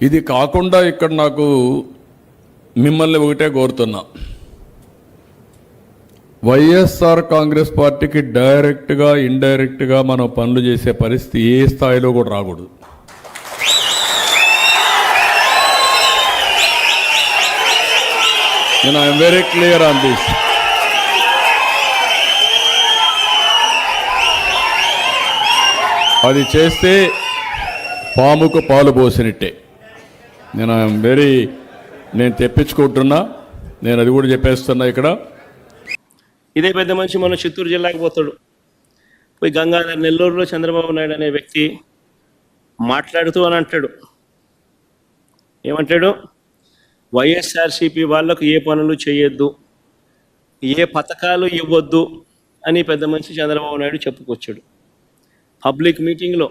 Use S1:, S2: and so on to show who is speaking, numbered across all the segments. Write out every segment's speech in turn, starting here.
S1: ఇది కాకుండా ఇక్కడ నాకు మిమ్మల్ని ఒకటే కోరుతున్నా. వైఎస్ఆర్ కాంగ్రెస్ పార్టీకి డైరెక్ట్గా ఇండైరెక్ట్గా మనం పనులు చేసే పరిస్థితి ఏ స్థాయిలో కూడా రాకూడదు. నేను I'm very clear on this. అది చేస్తే పాముకు పాలు పోసినట్టే. నేను um, ఐఎమ్ వెరీ నేను తెప్పించుకుంటున్నా. నేను అది కూడా చెప్పేస్తున్నా ఇక్కడ.
S2: ఇదే పెద్ద మనిషి మన చిత్తూరు జిల్లాకి పోతాడు. పోయి గంగాధర్ నెల్లూరులో చంద్రబాబు నాయుడు అనే వ్యక్తి మాట్లాడుతూ అని అంటాడు. ఏమంటాడు? వైఎస్ఆర్సీపీ వాళ్ళకు ఏ పనులు చేయొద్దు ఏ పథకాలు ఇవ్వద్దు అని పెద్ద మనిషి చంద్రబాబు నాయుడు చెప్పుకొచ్చాడు. పబ్లిక్ మీటింగ్లో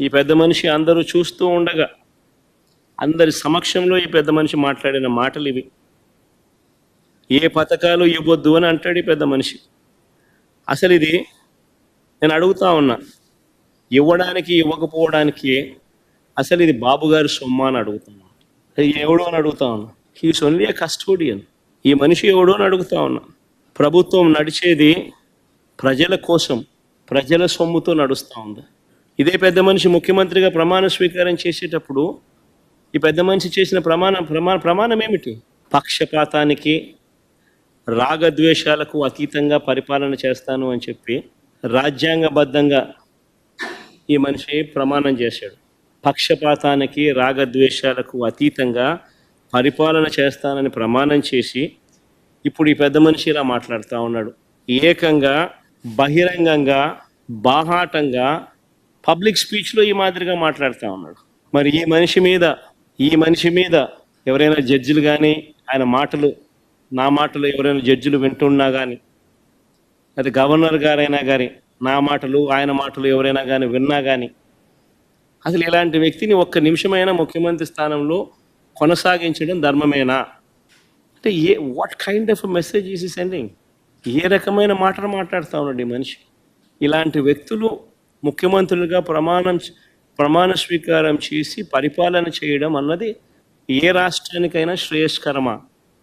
S2: ఈ పెద్ద మనిషి అందరూ చూస్తూ ఉండగా అందరి సమక్షంలో ఈ పెద్ద మనిషి మాట్లాడిన మాటలు ఇవి. ఏ పథకాలు ఇవ్వద్దు అని అంటాడు ఈ పెద్ద మనిషి. అసలు ఇది నేను అడుగుతా ఉన్నా ఇవ్వడానికి ఇవ్వకపోవడానికి అసలు ఇది బాబుగారి సొమ్మా సొమ్మ అని అడుగుతున్నా. ఎవడో అని అడుగుతా ఉన్నా. హీస్ ఓన్లీ ఏ కస్టోడియన్ ఈ మనిషి ఎవడో అని అడుగుతా ఉన్నా. ప్రభుత్వం నడిచేది ప్రజల కోసం ప్రజల సొమ్ముతో నడుస్తూ ఉంది. ఇదే పెద్ద మనిషి ముఖ్యమంత్రిగా ప్రమాణ స్వీకారం చేసేటప్పుడు ఈ పెద్ద మనిషి చేసిన ప్రమాణం ప్రమాణ ప్రమాణం ఏమిటి? పక్షపాతానికి రాగద్వేషాలకు అతీతంగా పరిపాలన చేస్తాను అని చెప్పి రాజ్యాంగబద్ధంగా ఈ మనిషి ప్రమాణం చేశాడు. పక్షపాతానికి రాగద్వేషాలకు అతీతంగా పరిపాలన చేస్తానని ప్రమాణం చేసి ఇప్పుడు ఈ పెద్ద మనిషి ఇలా మాట్లాడుతూ ఉన్నాడు. ఏకంగా బహిరంగంగా బాహాటంగా పబ్లిక్ స్పీచ్లో ఈ మాదిరిగా మాట్లాడుతూ ఉన్నాడు. మరి ఈ మనిషి మీద ఈ మనిషి మీద ఎవరైనా జడ్జిలు కానీ ఆయన మాటలు నా మాటలు ఎవరైనా జడ్జిలు వింటున్నా కానీ అది గవర్నర్ గారైనా కానీ నా మాటలు ఆయన మాటలు ఎవరైనా కానీ విన్నా కానీ అసలు ఇలాంటి వ్యక్తిని ఒక్క నిమిషమైనా ముఖ్యమంత్రి స్థానంలో కొనసాగించడం ధర్మమేనా? అంటే ఏ what kind of message is sending ఏ రకమైన మాటలు మాట్లాడుతూ ఉన్నాడు ఈ మనిషి? ఇలాంటి వ్యక్తులు ముఖ్యమంత్రులుగా ప్రమాణం ప్రమాణ స్వీకారం చేసి పరిపాలన చేయడం అన్నది ఏ రాష్ట్రానికైనా శ్రేయస్కరమా?